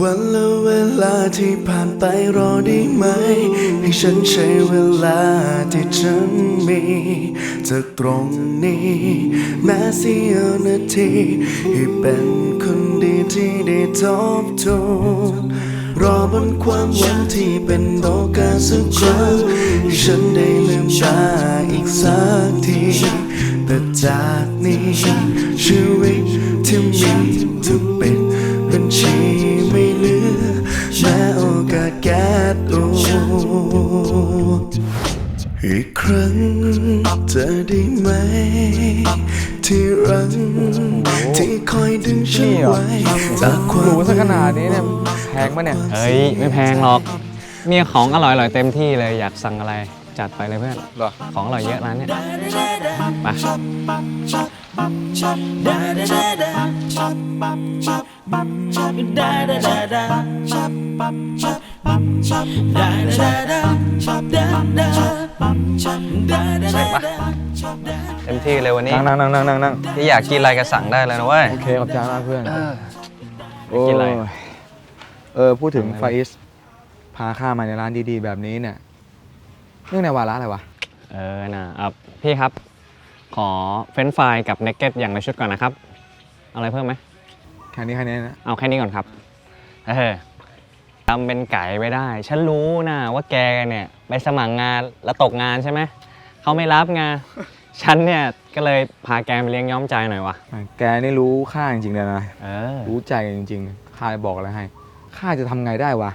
วันและเวลาที่ผ่านไปรอได้ไหม ให้ฉันใช้เวลาที่ฉันมีจากตรงนี้ แม้เสียนาทีให้เป็นคนดีที่ได้ทบทวนรอบนความหวังที่เป็นโอกาสสักครั้งให้ฉันได้ลืมตาอีกสักทีแต่จากนี้ชีวิตที่มีจะเป็นบัญชี อีกครั้งจะได้ไหม ที่รังที่คอยดึงฉันไว้จากควาหรูมซะขนาดนี้เนี่ยแพงปะเนี่ย เฮ้ย ไม่แพงหรอก เนี่ยของอร่อยๆเต็มที่เลยอยากสั่งอะไรจัดไปเลยเพื่อนเหรอของอร่อยเยอะร้านเนี่ย ไปเต็มที่เลยวันนี้นั่งนั่งนั่งนั่งนั่งที่อยากกินอะไรก็สั่งได้เลยนะเว้ย โอเคขอบใจมากเพื่อนโอ้กินอะไรยเออพูดถึงไฟอิสพาข้ามาในร้านดีๆ แบบนี้เนี่ยเนื่องในวาระอะไรวะ เออนะอะพี่ครับ ขอเฟรนช์ฟรายกับเนกเก็ตอย่างละชุดก่อนนะครับ เอาอะไรเพิ่มไหม แค่นี้แค่นี้นะ เอาแค่นี้ก่อนครับ เออ ทำเป็นไก่ไม่ได้ ฉันรู้นะว่าแกเนี่ยไปสมัครงานแล้วตกงานใช่ไหม เขาไม่รับงาน ฉันเนี่ยก็เลยพาแกไปเลี้ยงย้อมใจหน่อยวะ แกนี่รู้ค่าจริงๆเลยนะ เออ รู้ใจจริงๆข้าจะบอกอะไรให้ ข้าจะทำไงได้วะ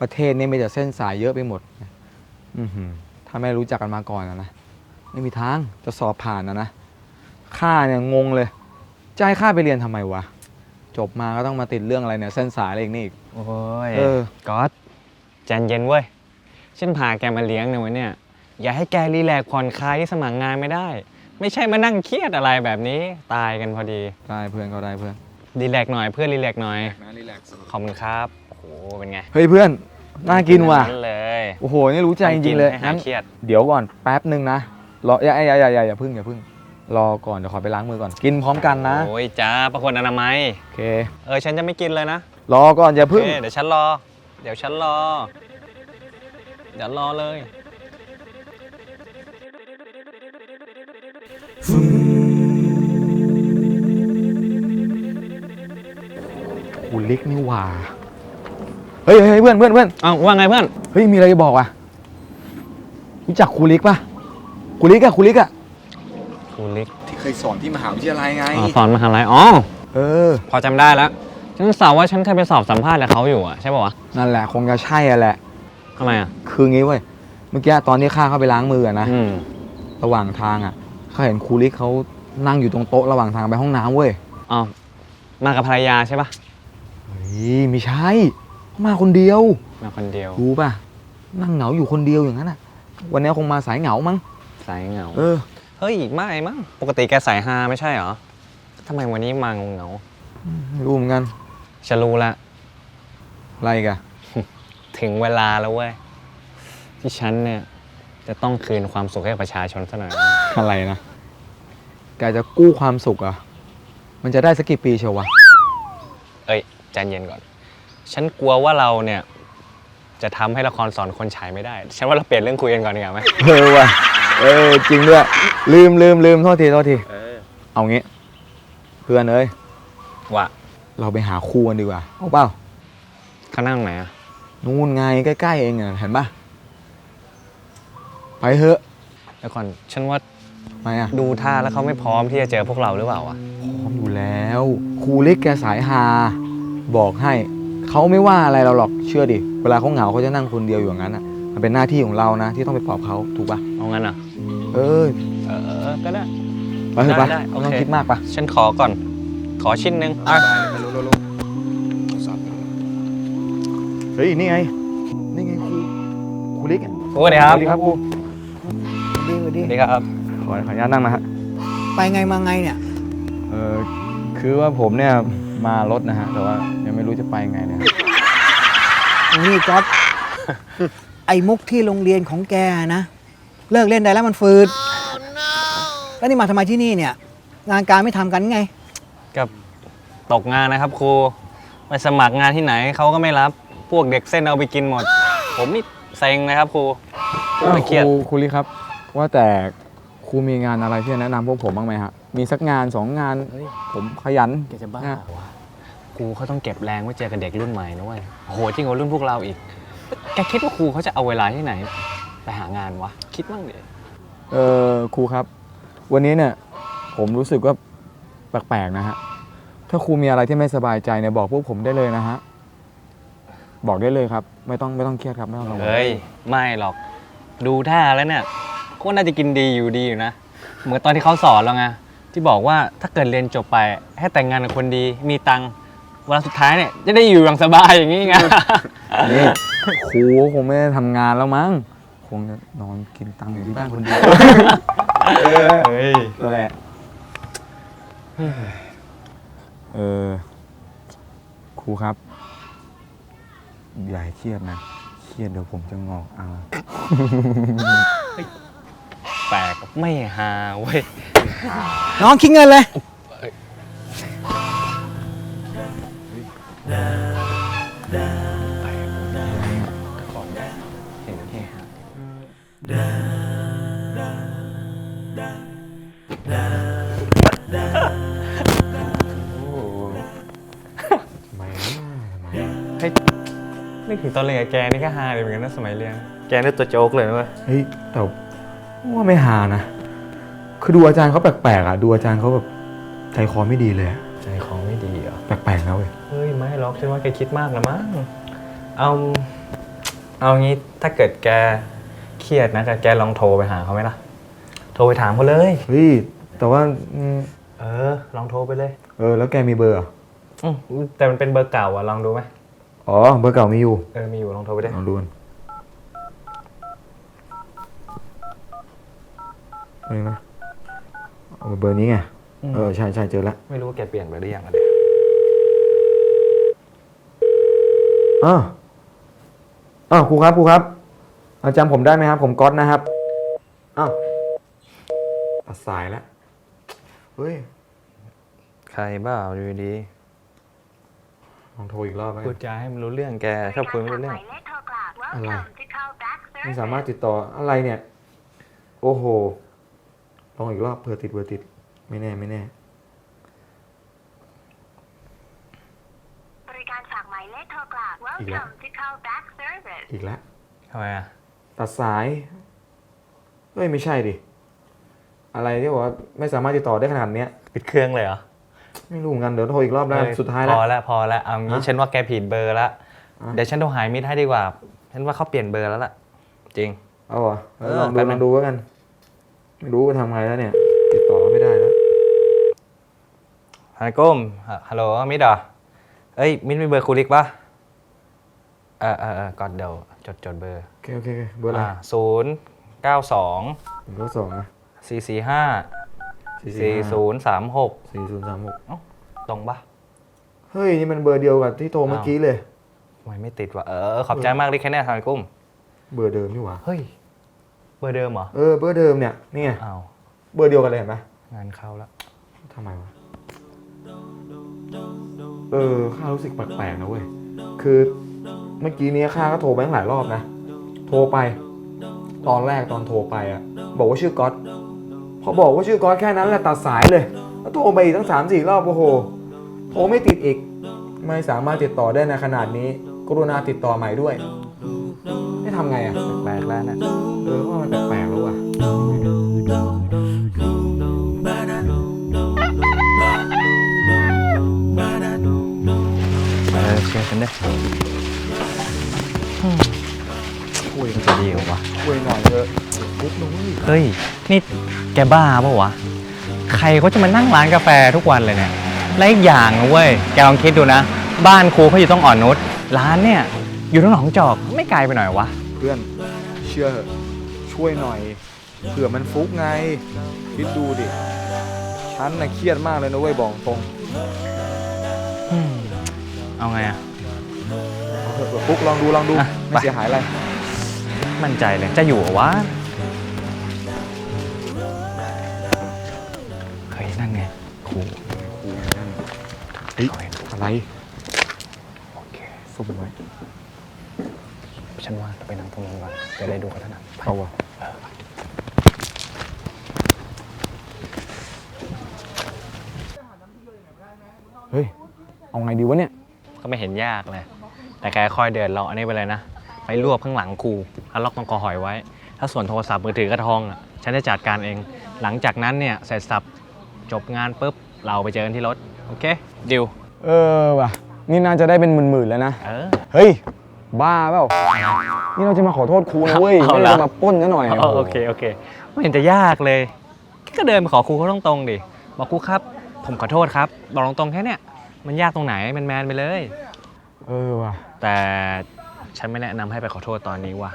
ประเทศนี้มีแต่เส้นสายเยอะไปหมด อือหือถ้าไม่รู้จักกันมาก่อนนะนะ ไม่มีทางจะสอบผ่านนะนะ ข้าเนี่ยงงเลย จะให้ข้าไปเรียนทำไมวะ จบมาก็ต้องมาติดเรื่องอะไรเนี่ยเส้นสายอะไรอีกนี่อีก โอ้ยเออ ก๊อตใจเย็นเว้ย ฉันพาแกมาเลี้ยงในวันเนี่ย อย่าให้แกรีแลกซ์ผ่อนคลายที่สมัครงานไม่ได้ ไม่ใช่มานั่งเครียดอะไรแบบนี้ ตายกันพอดี ได้เพื่อนก็ได้เพื่อนรีแลกซ์หน่อยเพื่อนรีแลกซ์หน่อย นะรีแลกซ์ ขอบคุณครับ โอ้โห เป็นไงเฮ้ยเพื่อนน่ากินว่ะนั่นเลยโอ้โหนี่รู้ใจจริงๆเลยให้หางั้นเครียด เดี๋ยวก่อนแป๊บหนึ่งนะรออย่าอย่าอย่าอย่าอย่าพึ่งอย่าพึ่ง รอก่อนเดี๋ยวขอไปล้างมือก่อน กินพร้อมกันนะ โอ้ยจ้าประคนอนามัย โอเค เออฉันจะไม่กินเลยนะรอก่อนอย่าพึ่งโอเคเดี๋ยวฉันรอ เดี๋ยวฉันรอ เดี๋ยวรอเลยคูลิกนี่หว่า เฮ้ยเฮ้ยเพื่อนเพื่อนเพื่อนเอ้าว่าไงเพื่อน เฮ้ยมีอะไรจะบอกอะรู้จักครูลิกปะครูลิกอะครูลิกอะ ครูลิกที่เคยสอนที่มหาวิทยาลัยไง อ๋อสอนมหาลัยอ๋อเออ พอจำได้แล้วฉันสาวว่าฉันเคยไปสอบสัมภาษณ์กับเขาอยู่อะใช่ป่าวะนั่นแหละคงจะใช่อะแหละ ทำไมอะคืองี้เว้ย เมื่อกี้ตอนที่ข้าเข้าไปล้างมืออะนะ อืมระหว่างทางอะข้าเห็นครูลิกเขานั่งอยู่ตรงโต๊ะระหว่างทางไปห้องน้ำเว้ย อ๋อมากับภรรยาใช่ปะเฮ้ยไม่ใช่เขามาคนเดียว มาคนเดียวรู้ป่ะ นั่งเหงาอยู่คนเดียวอย่างนั้นอะวันนี้คงมาสายเหงามั้ง สายเหงา เออ เฮ้ยไม่มั้งปกติแกสายฮาไม่ใช่เหรอทำไมวันนี้มาเหงาไม่รู้เหมือนกันๆฉันรู้ละอะไรอีกันถึงเวลาแล้วเว้ยที่ฉันเนี่ยจะต้องคืนความสุขให้ประชาชนซะหน่อยอะไรนะแกจะกู้ความสุขเหรอะมันจะได้สักกี่ปีเชียววะเอ้ยใจเย็นก่อน ฉันกลัวว่าเราเนี่ยจะทำให้ละครสอนคนฉายไม่ได้ ฉันว่าเราเปลี่ยนเรื่องคุยกันก่อนดีกว่าไหม เออว่ะ เออจริงด้วย ลืมลืมลืมโทษทีโทษที เออเอางี้ เพื่อนเอ้ย ว่าเราไปหาคู่กันดีกว่า เอาเปล่าเขานั่งไหนอะนู่นไงใกล้ ๆ เองอะเห็นปะไปเถอะเดี๋ยวก่อนฉันว่าทำไมอะดูท่าแล้วเขาไม่พร้อมที่จะเจอพวกเราหรือเปล่าวะพร้อมอยู่แล้วครูเล็กแกสายฮาบอกให้เขาไม่ว่าอะไรเราหรอกเชื่อดิ เวลาเขาเหงาเขาจะนั่งคนเดียวอยู่อย่างนั้นอะมันเป็นหน้าที่ของเรานะ ที่ต้องไปปลอบเขาถูกปะ เอางั้นเหรอ เออเออเออเออก็ได้ ไปเถอะปะได้ได้โอไม่เคต้องคิดมากปะฉันขอก่อน ขอชิ้นหนึ่งอะเฮ้ยนี่ไง นี่ไงครูครูเล็กอะสวัสดีครับสวัสดีครับครูดีกว่าสดีวัสดีครับ ขอขออนุญาตนั่งนะฮะไปไงมาไงเนี่ย เออคือว่าผมเนี่ยมารถนะฮะแต่ว่ายังไม่รู้จะไปไงเนี่ยนี่ก๊อฟไอ้มุกที่โรงเรียนของแกนะ เลิกเล่นได้แล้วมันฟืดแล้วนี่มาทำไมที่นี่เนี่ย งานการไม่ทำกันไง กับตกงานนะครับครูพไปสมัครงานที่ไหนเขาก็ไม่รับพวกเด็กเส้นเอาไปกินหมด ผมนี่เซ็งนะครับครูไม่เครียด ครูครูลิครับ ว่าแต่ครูมีงานอะไรที่จะแนะนำพวกผมบ้างไหมฮะมีสักงานสองงานเฮ้ยผมขยัน แกจะบ้านะวะครูเขาต้องเก็บแรงไว้เจอกับเด็กรุ่นใหม่นะเว้ยโหจริงกว่ารุ่นพวกเราอีก แกคิดว่าครูเขาจะเอาเวลาที่ไหน ไปหางานวะ คิดบ้างดิเออครูครับ วันนี้เนี่ยผมรู้สึกว่าแปลกๆนะฮะ ถ้าครูมีอะไรที่ไม่สบายใจเนี่ยบอกพวกผมได้เลยนะฮะ บอกได้เลยครับ ไม่ต้องไม่ต้องเครียดครับไม่ต้องกังวลเฮ้ย ไม่หรอกดูท่าแล้วเนี่ยก็น่าจะกินดีอยู่ดีอยู่นะ เหมือนตอนที่เขาสอนเราไงที่บอกว่าถ้าเกิดเรียนจบไป ให้แต่งงานกับคนดีมีตังค์เวลาสุดท้ายเนี่ยจะได้อยู่อย่างสบายอย่างนี้ไง นี่ครูคงไม่ได้ทำงานแล้วมั้งค งจะนอนกินตังค์อยู่ที่บ้านคนเดียวเฮ้ยนั่นแหละเออครูครับอย่าให้เครียดนะเครียดเดี๋ยวผมจะงอกเอา แปลกไม่ฮาเว้ย น้องคิดเงินเลยเนึกถึงตอนเรียนกับแกนี่ก็ฮาเลยเหมือนกันนะสมัยเรียน แกนี่ตัวโจ๊กเลยนะเว้ยเฮ้ยแต่ว่าไม่หานะ คือดูอาจารย์เขาแปลกๆอะ ดูอาจารย์เขาแบบใจคอไม่ดีเลยอะใจคอไม่ดีเหรอ แปลกๆนะเว้ย เฮ้ย ไม่หรอกฉันว่าแกคิดมากนะมั้ง เอา เอางี้ถ้าเกิดแกเครียดนะแกลองโทรไปหาเขาไหมล่ะ โทรไปถามเขาเลย เฮ้ย แต่ว่าอืมเออ ลองโทรไปเลย เออ แล้วแกมีเบอร์เหรออืมแต่มันเป็นเบอร์เก่าอะลองดูไหม อ๋อ เบอร์เก่ามีอยู่เออมีอยู่ลองโทรไปได้ลองดูกันนี่นะเอาเบอร์นี้ไง เออ ใช่ใช่เจอแล้วไม่รู้ว่าแกเปลี่ยนไปหรือยังอะเดี๋ยวอ้าวอ้าวครูครับครูครับอาจำผมได้ไหมครับ ผมก๊อตนะครับอ้าวตัดสายแล้วเฮ้ย ใครบ้าดูดี ลองโทรอีกรอบไหมพูดจาให้มันรู้เรื่องแกชอบคุยไม่รู้เรื่องอะไรไม่สามารถติดต่ออะไรเนี่ย โอ้โห ลองอีกรอบเผื่อติดเผื่อติด ไม่แน่ไม่แน่ บริการฝากหมายเลขโทรกลับ อีกแล้ว Welcome to call back service อีกแล้ว ทำไมอะตัดสาย เฮ้ย ไม่ใช่ดิ อะไรที่บอกว่าไม่สามารถติดต่อได้ขนาดเนี้ย ปิดเครื่องเลยเหรอ ไม่รู้เหมือนกันเดี๋ยวโทรอีกรอบแล้วเฮ้สุดท้ายแล้วพอแล้วพอแล้วเอางี้ฮะฉันว่าแกผิดเบอร์ละอะเดี๋ยวฉันโทรหายมิตรให้ดีกว่าฉันว่าเขาเปลี่ยนเบอร์แล้วล่ะ จริงเอาเหรอเออลองดูแป๊บลนึองงดูแล้วกันไม่รู้ว่าทำไงแล้วเนี่ย ติดต่อไม่ได้แล้วฮัลโหลก้มฮะฮัลโหลมิตรเหรอเอ้ยมิตรมีเบอร์ครูลิกปะเออเออเออก่อนเดี๋ยวจดจดเบอร์โอเคโอเคโอเคเบอร์อะไรศูนย์เก้าสองหนึ่งเก้าสองนะสี่สี่ห้า สี่ศูนย์สามหกสี่ศูนย์สามหกตรงปะเฮ้ย นี่มันเบอร์เดียวกับที่โทรเมื่อกี้เลยทำไมไม่ติดวะ เออ ขอบใจมากลิกแค่เนี้ยฮัลโหลกุ้ม เบอร์เดิมนี่หว่า เฮ้ย เบอร์เดิมเหรอ เออ เบอร์เดิมเนี่ยนี่ไงอ้าวเบอร์เดียวกันเลยเห็นไหมงานเข้าแล้วทำไมวะ เออ ข้ารู้สึกแปลกๆนะเว้ย คือเมื่อกี้เนี้ยข้าก็โทรไปตั้งหลายรอบนะ โทรไป ตอนแรกตอนโทรไปอะบอกว่าชื่อก๊อต พอบอกว่าชื่อก๊อตแค่นั้นแหละตัดสายเลยแล้วโทรไปอีกตั้งสามสี่รอบโอ้โหโทรไม่ติดอีก ไม่สามารถติดต่อได้ในขนาดนี้ กรุณาติดต่อใหม่ด้วยให้ทำไงอะแปลกแล้วนะเออว่ามันแปลกๆแล้วว่ะ เออเชื่อฉันได้คุยมันจะดีกว่าวะคุยหน่อยเถอะปุ๊บนุ้ยเฮ้ย นี่ แกบ้าปะวะ ใครเขาจะมานั่งร้านกาแฟทุกวันเลยเนี่ย และอีกอย่างนะเว้ย แกลองคิดดูนะ บ้านครูเขาอยู่ต้องอ่อนนุช ร้านเนี่ย อยู่ตรงหนองจอก ไม่ไกลไปหน่อยวะ เพื่อนเชื่อเถอะช่วยหน่อย เผื่อมันฟุกไง คิดดูดิ ฉันน่ะเครียดมากเลยนะเว้ยบอกตรงเอาไงอะ เอาเถอะเผื่อฟุกลองดูลองดู อะไม่ไป เสียหายอะไร มั่นใจเลย จะอยู่เหรอวะ เฮ้ยนั่นไงครูเฮ้ยอะไรซุ่มไว้ฉันว่าเราไปนั่งตรงนี้ก่อนจะได้ดูกันถนัดเอาวะเฮ้ย เอาไงดีวะเนี่ย ก็ไม่เห็นยากเลย แต่แกค่อยเดินเลาะอันนี้ไปเลยนะ ไปรวบข้างหลังกูแล้วล็อกตรงคอหอยไว้ ถ้าส่วนโทรศัพท์มือถือกระทองอะ ฉันจะจัดการเอง หลังจากนั้นเนี่ยเสร็จสับ จบงานปุ๊บ เราไปเจอกันที่รถ โอเค ดิว เออว่ะ นี่น่าจะได้เป็นหมื่นๆแล้วนะ เออ เฮ้ย บ้าเปล่า นี่เราจะมาขอโทษครูนะเว้ย เอาไม่เหรได้อจะมาปล้นซะหน่อยเออโอเค โอเค ไม่เห็นจะยากเลย ก็เดินไปขอครูเขาตรงๆดิ บอกครูครับ ผมขอโทษครับ บอกตรงๆแค่เนี้ยมันยากตรงไหนแมนๆไปเลย เออว่ะ แต่ฉันไม่แนะนำให้ไปขอโทษตอนนี้ว่ะ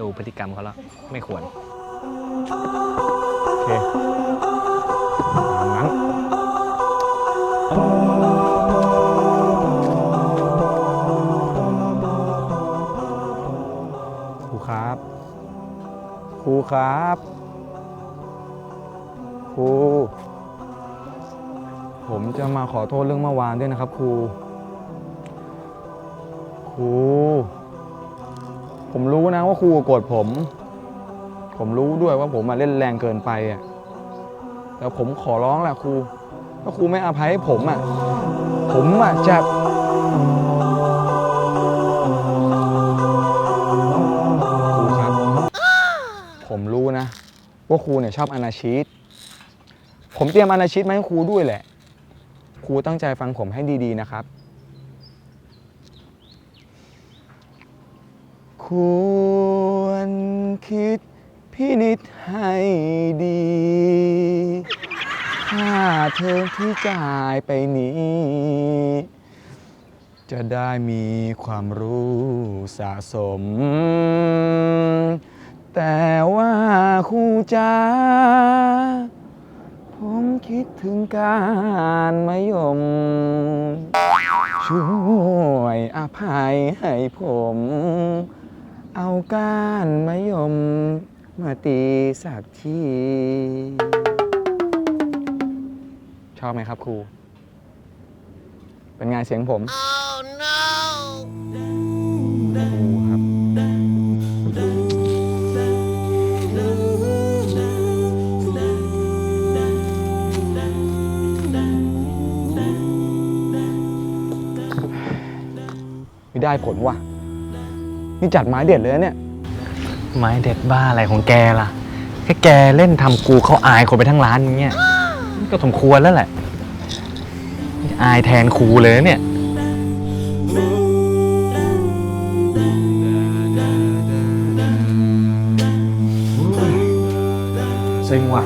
ดูพฤติกรรมเขาแล้ว ไม่ควร โอเค ครูครับ ครู ผมจะมาขอโทษเรื่องเมื่อวานด้วยนะครับ ครู ครู ผมรู้นะว่าครูโกรธผม ผมรู้ด้วยว่าผมมาเล่นแรงเกินไปอะแต่ผมขอร้องแหละครูถ้าครูไม่อภัยให้ผมอะ ผมอะจะ ว่าครูเนี่ยชอบอนาชิตผมเตรียมอนาชิตมาให้ครูด้วยแหละ ครูตั้งใจฟังผมให้ดีๆนะครับ ควรคิดพินิจให้ดีค่าเทอมที่จ่ายไปนี้ จะได้มีความรู้สะสม แต่ว่าครูจ้า ผมคิดถึงการมายม ช่วยอภัยให้ผม เอากานมะยม มาตีสักทีชอบไหมครับครู เป็นไงเสียงผม ไม่ได้ผลว่ะ นี่จัดไม้เด็ดเลยนะเนี่ย ไม้เด็ดบ้าอะไรของแกล่ะ แค่แกเล่นทำกูเขาอายคนไปทั้งร้านอย่างเงี้ยนี่ก็สมควรแล้วแหละ อายแทนครูเลยนะเนี่ย เซ็งว่ะ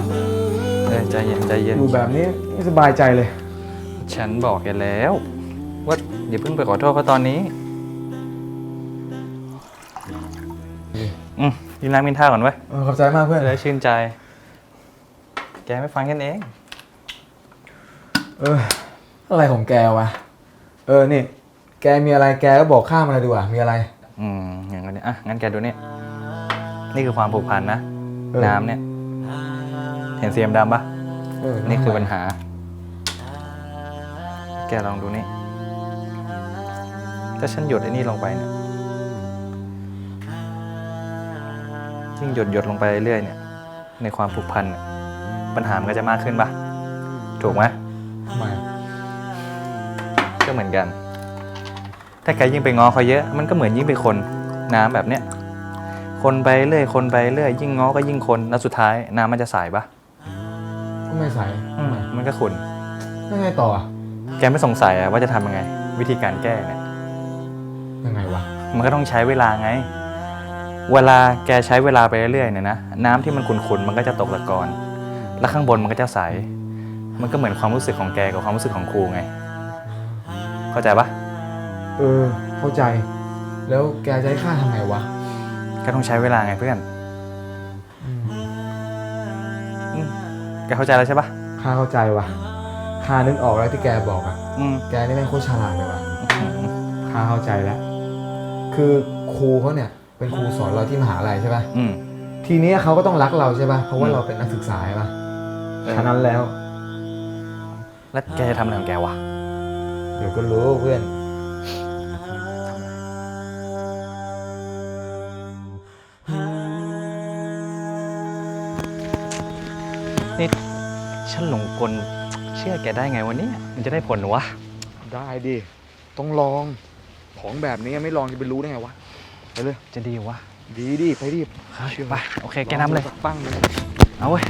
เออใจเย็นใจเย็นอยู่แบบนี้ไม่สบายใจเลย ฉันบอกแกแล้ว ว่าอย่าเพิ่งไปขอโทษเขาตอนนี้ อืมยินน้ำกินท่าก่อนไว้ยเออขอบใจมากเพื่อน จะได้ชื่นใจ แกไม่ฟังกันเอง เออ อะไรของแกวะ เออ นี่ แกมีอะไรแกก็บอกข้ามาเลยดีกว่า มีอะไร อืม อย่างนี้อะ งั้นแกดูนี่ นี่คือความผูกพันนะ เออ น้ำเนี่ย เห็นเสียมดำปะเออนี่คือปัญหา แกลองดูนี่ ถ้าฉันหยดไอ้นี่ลงไปเนี่ย ยิ่งหยดหยดลงไปเรื่อยๆเนี่ยในความผูกพันเนี่ยปัญหามันก็จะมากขึ้นปะถูกไหมทำไมอะก็เหมือนกัน ถ้าแกยิ่งไปง้อเขาเยอะ มันก็เหมือนยิ่งไปคนน้ำแบบเนี้ยคนไปเรื่อยคนไปเรื่อยยิ่งง้อก็ยิ่งคนแล้วสุดท้ายน้ำมันจะใสปะก็ไม่ใส่ทำไมมันก็ขุนยังไงต่ออะแกไม่สงสัยอะว่าจะทำยังไง วิธีการแก้เนี่ยยังไงวะมันก็ต้องใช้เวลาไง เวลาแกใช้เวลาไปเรื่อยๆเนี่ยนะน้ำที่มันขุ่นๆมันก็จะตกตะกอนแล้วข้างบนมันก็จะใส มันก็เหมือนความรู้สึกของแกกับความรู้สึกของครูไง เข้าใจปะเออ เข้าใจ แล้วแกจะให้ข้าทำไงวะ ก็ต้องใช้เวลาไงเพื่อนอืมแกเข้าใจแล้วใช่ปะข้าเข้าใจวะข้านึกออกแล้วที่แกบอกอะอืมแกนี่แม่งโคตรฉลาดเลยว่ะข้าเข้าใจแล้ว คือครูเขาเนี่ย เป็นครูสอนเราที่มหาลัยใช่ป่ะทีนี้เขาก็ต้องรักเราใช่ป่ะเพราะว่าเราเป็นนักศึกษาใช่ป่ะเออ ฉะนั้นแล้ว แล้วแกจะทำอะไรของแกวะ เดี๋ยวก็รู้เพื่อน นี่ฉันหลงกลเชื่อแกได้ไงวันนี้มันจะได้ผลวะ ได้ดิ ต้องลอง ของแบบนี้ไม่ลองจะไปรู้ได้ไงวะ เลย จะดีเหรอวะ ดีดิไปดิเชื่อไปโอเค แกนำเลยสักปั้งเลย เอาเว้ย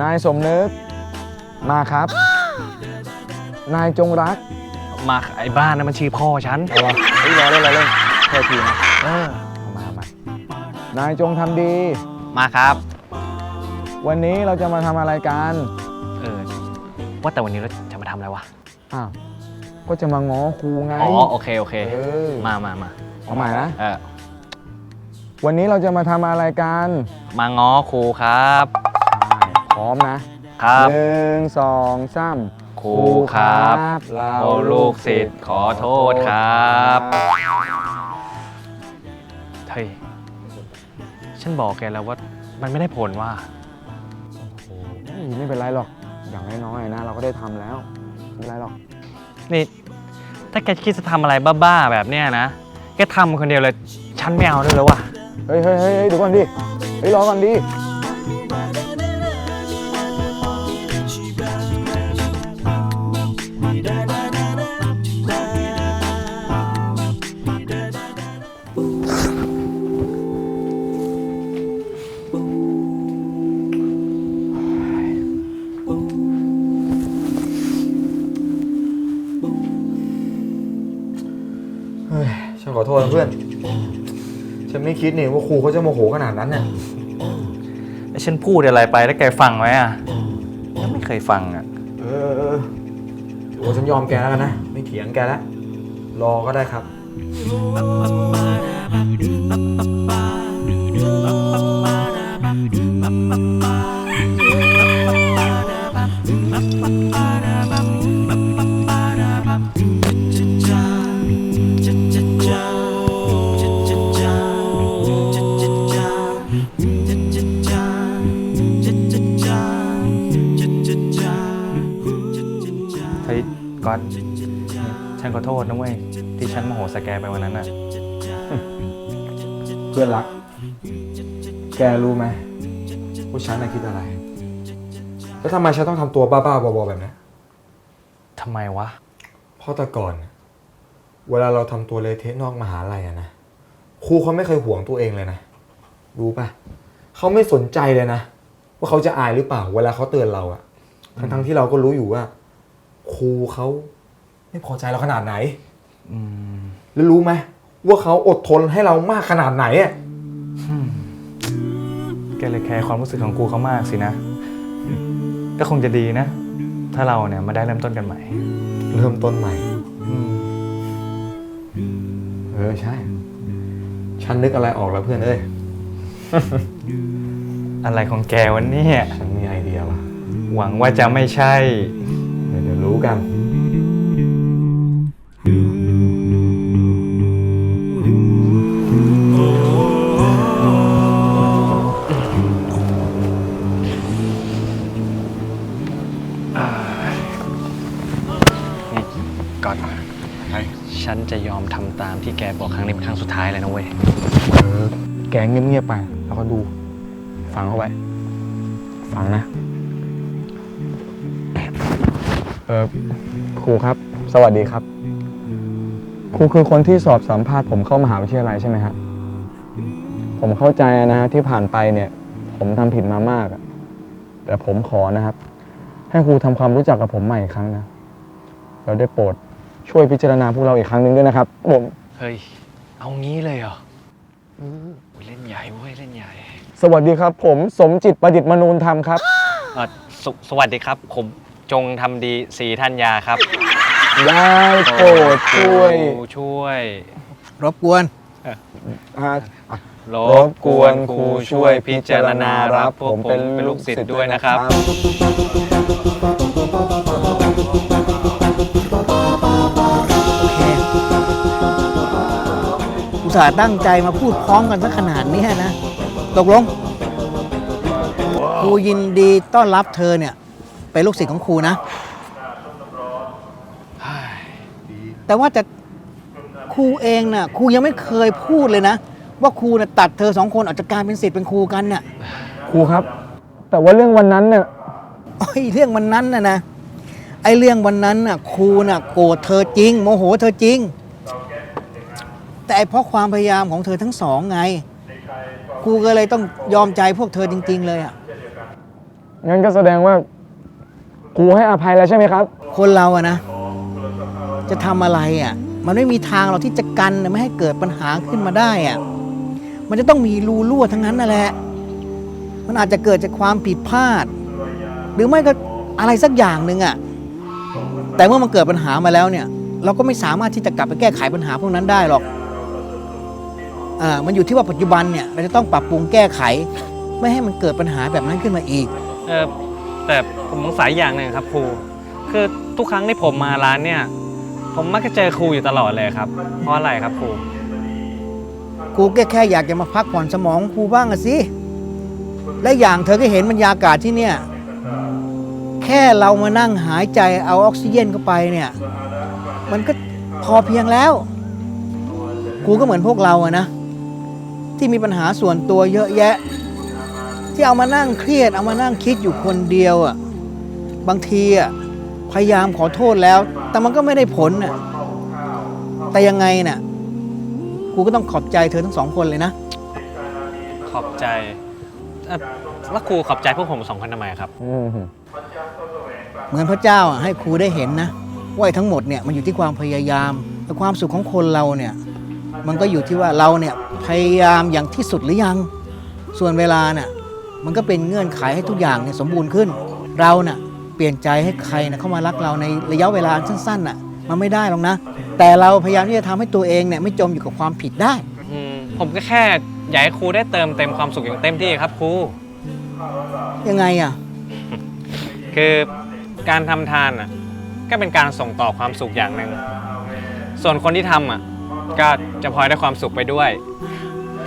นายสมนึก มาครับ นายจงรัก มาไอ้บ้านนั้นมันชื่อพ่อฉันเอาวะเฮ้ยรอเล่นรอเล่นแค่ทีนะเออเอามาเอามานายจงทำดี มาครับ วันนี้เราจะมาทำอะไรกัน เออ ว่าแต่วันนี้เราจะมาทำอะไรวะ อ้าว ก็จะมาง้อครูไง อ๋อโอเคโอเค เออ มามามาเอาใหม่นะ เออวันนี้เราจะมาทำอะไรกันมาง้อครูครับ พร้อมนะครับหนึ่งสองสามครูครับเราโอ้ลูกศิษย์ขอโทษครับ เฮ้ยฉันบอกแกแล้วว่ามันไม่ได้ผลว่า โอ้ยไม่เป็นไรหรอก อย่างน้อยๆนะเราก็ได้ทำแล้ว ไม่เป็นไรหรอก นี่ถ้าแกคิดจะทำอะไรบ้าๆแบบเนี้ยนะ แกทำคนเดียวเลย ฉันไม่เอาด้วยแล้วว่ะ เฮ้ยเฮ้ยเฮ้ยเฮ้ยเดี๋ยวก่อนดิ เฮ้ยรอก่อนดิ คิดนี่ว่าครูเขาจะโมโหขนาดนั้นเนี่ยแล้วฉันพูดอะไรไปแล้วแกฟังไหมอะยังไม่เคยฟังอะ เออเออโอ้ฉันยอมแกแล้วกันนะ ไม่เถียงแกแล้วรอก็ได้ครับ แกไปวันนั้นอะ เพื่อนรัก แกรู้ไหมว่าฉันน่ะคิดอะไร แล้วทำไมฉันต้องทำตัวบ้าๆบอๆแบบนี้นทำไมวะ เพราะแต่ก่อนน่ะเวลาเราทำตัวเละเทะนอกมหาลัยอะนะ ครูเขาไม่เคยห่วงตัวเองเลยนะ รู้ปะเขาไม่สนใจเลยนะ ว่าเขาจะอายหรือเปล่า เวลาเขาเตือนเราอะทั้งๆที่เราก็รู้อยู่ว่า ครูเขาไม่พอใจเราขนาดไหน อืม แล้วรู้ไหมว่าเขาอดทนให้เรามากขนาดไหนอะแกเลยแคร์ความรู้สึกของกูเขามากสินะ ก็คงจะดีนะ ถ้าเราเนี่ยมาได้เริ่มต้นกันใหม่ เริ่มต้นใหม่อืมเออใช่ ฉันนึกอะไรออกแล้วเพื่อนเอ้ย อะไรของแกวันนี้ฉันมีไอเดียว่ะ หวังว่าจะไม่ใช่ เดี๋ยวเดี๋ยวรู้กันนี่ ที่แกบอกครั้งนี้เป็นครั้งสุดท้ายเลยนะเว้ย เออแกเงียบๆไป แล้วก็ดู ฟังเข้าไปฟังนะ เออครูครับ สวัสดีครับ ครูคือคนที่สอบสัมภาษณ์ผมเข้ามหาวิทยาลัยใช่ไหมครับผมเข้าใจนะฮะที่ผ่านไปเนี่ย ผมทำผิดมามากอะแต่ผมขอนะครับ ให้ครูทำความรู้จักกับผมใหม่อีกครั้งนะแล้วได้โปรดช่วยพิจารณาพวกเราอีกครั้งหนึ่งด้วยนะครับผม เฮ้ย เอางี้เลยเหรอโอ้ยเล่นใหญ่เว้ยเล่นใหญ่สวัสดีครับ ผมสมจิตประดิษฐ์มนูนธรรมครับ เอ่อสสวัสดีครับ ผมจงทำดีสีธัญญาครับได้โปรดช่วยครูช่วยรบกวน อ่ารบกวนครูช่วยพิจารณารับ พวกผมเป็นลูกศิษย์ด้วยนะครับโส่าห์ตั้งใจมาพูดพร้อมกันสักขนาดนี้นะ ตกลงครูยินดีต้อนรับเธอเนี่ย เป็นลูกศิษย์ของครูนะ แต่ว่าแต่ครูเองน่ะครูยังไม่เคยพูดเลยนะ ว่าครูน่ะตัดเธอสองคนออกจากการเป็นศิษย์เป็นครูกันน่ะครูครับ แต่ว่าเรื่องวันนั้นเนี่ยโอ้ยเรื่องวันนั้นน่ะนะไอ้เรื่องวันนั้นน่ะครูน่ะโกรธเธอจริง โมโหเธอจริง แต่ไอ้เพราะความพยายามของเธอทั้งสองไงครูก็เลยต้องยอมใจพวกเธอจริง ๆ เลยอะ งั้นก็แสดงว่าครูให้อภัยแล้วใช่ไหมครับ คนเราอะนะ จะทำอะไรอะมันไม่มีทางหรอกที่จะกันไม่ให้เกิดปัญหาขึ้นมาได้อะมันจะต้องมีรูรั่วทั้งนั้นนั่นแหละ มันอาจจะเกิดจากความผิดพลาด หรือไม่ก็อะไรสักอย่างหนึ่งอะแต่เมื่อมันเกิดปัญหามาแล้วเนี่ย เราก็ไม่สามารถที่จะกลับไปแก้ไขปัญหาพวกนั้นได้หรอก อ่ามันอยู่ที่ว่าปัจจุบันเนี่ยเราจะต้องปรับปรุงแก้ไข ไม่ให้มันเกิดปัญหาแบบนั้นขึ้นมาอีก เออแต่ผมสงสัยอย่างหนึ่งครับครู คือทุกครั้งที่ผมมาร้านเนี่ย ผมมักจะเจอครูอยู่ตลอดเลยครับ เพราะอะไรครับครู ครูแค่แค่อยากจะมาพักผ่อนสมองครูบ้างอะสิ และอย่างเธอก็เห็นบรรยากาศที่เนี่ย แค่เรามานั่งหายใจเอาออกซิเจนเข้าไปเนี่ย มันก็พอเพียงแล้ว ครูก็เหมือนพวกเราอะนะ ที่มีปัญหาส่วนตัวเยอะแยะ ที่เอามานั่งเครียด เอามานั่งคิดอยู่คนเดียวอะบางทีอะพยายามขอโทษแล้ว แต่มันก็ไม่ได้ผลน่ะแต่ยังไงน่ะครูก็ต้องขอบใจเธอทั้งสองคนเลยนะ ขอบใจเอ่อแล้วครูขอบใจพวกผมสองคนทำไมครับ เหมือนพระเจ้าอะให้ครูได้เห็นนะว่าไอ้ทั้งหมดเนี่ยมันอยู่ที่ความพยายามแต่ความสุขของคนเราเนี่ย มันก็อยู่ที่ว่าเราเนี่ยพยายามอย่างที่สุดหรือยัง ส่วนเวลาเนี่ยมันก็เป็นเงื่อนไขให้ทุกอย่างเนี่ยสมบูรณ์ขึ้น เราน่ะเปลี่ยนใจให้ใครนะเข้ามารักเราในระยะเวลาสั้นๆน่ะมันไม่ได้หรอกนะ แต่เราพยายามที่จะทำให้ตัวเองเนี่ยไม่จมอยู่กับความผิดได้ อืมผมก็แค่อยากให้ครูได้เติมเต็มความสุขอย่างเต็มที่ครับครู ยังไงอะ คือการทำทานอะก็เป็นการส่งต่อความสุขอย่างหนึ่งส่วนคนที่ทำอะ ก็จะพลอยได้ความสุขไปด้วย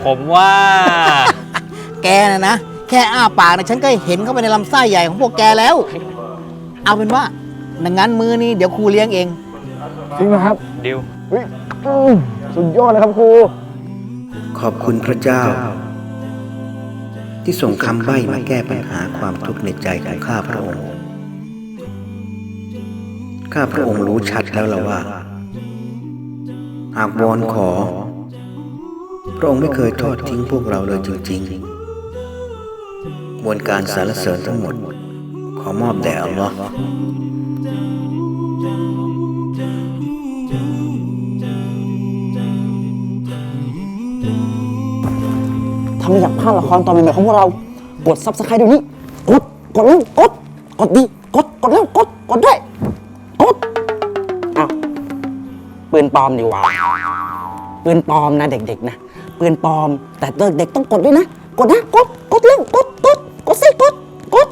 ผมว่า แกนะนะ แค่อ้าปากนะฉันก็เห็นเข้าไปในลำไส้ใหญ่ของพวกแกแล้ว เอาเป็นว่าดังนั้นมือนี้เดี๋ยวครูเลี้ยงเอง จริงนะครับดิว เฮ้ยอืมสุดยอดเลยครับครูขอบคุณพระเจ้า ที่ส่งคำใบ้มาแก้ปัญหาความทุกข์ในใจของข้าพระองค์ ข้าพระองค์รู้ชัดแล้วล่ะว่า หากวอนขอ พระองค์ไม่เคยทอดทิ้งพวกเราเลยจริงๆมวลการสารเสริญทั้งหมด ขอมอบแด่อัลลอฮ์ถ้าไม่อยากพลาดละครตอนใหม่ๆของพวกเรา กดซับสไครต์เดี๋ยวนี้ กด กดแล้วกด กดดี กด กดแล้ว กด กดด้วย ปืนปลอมดีกว่าปืนปลอมนะเด็กๆนะปืนปลอม แต่เด็กๆต้องกดด้วยนะ กดนะกดกดเร็วกดกดกดสิกดกด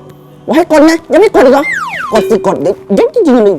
ว่าให้กดนะยังไม่กดเหรอกดสิกดเดี๋ยวยิงยวจริงเลย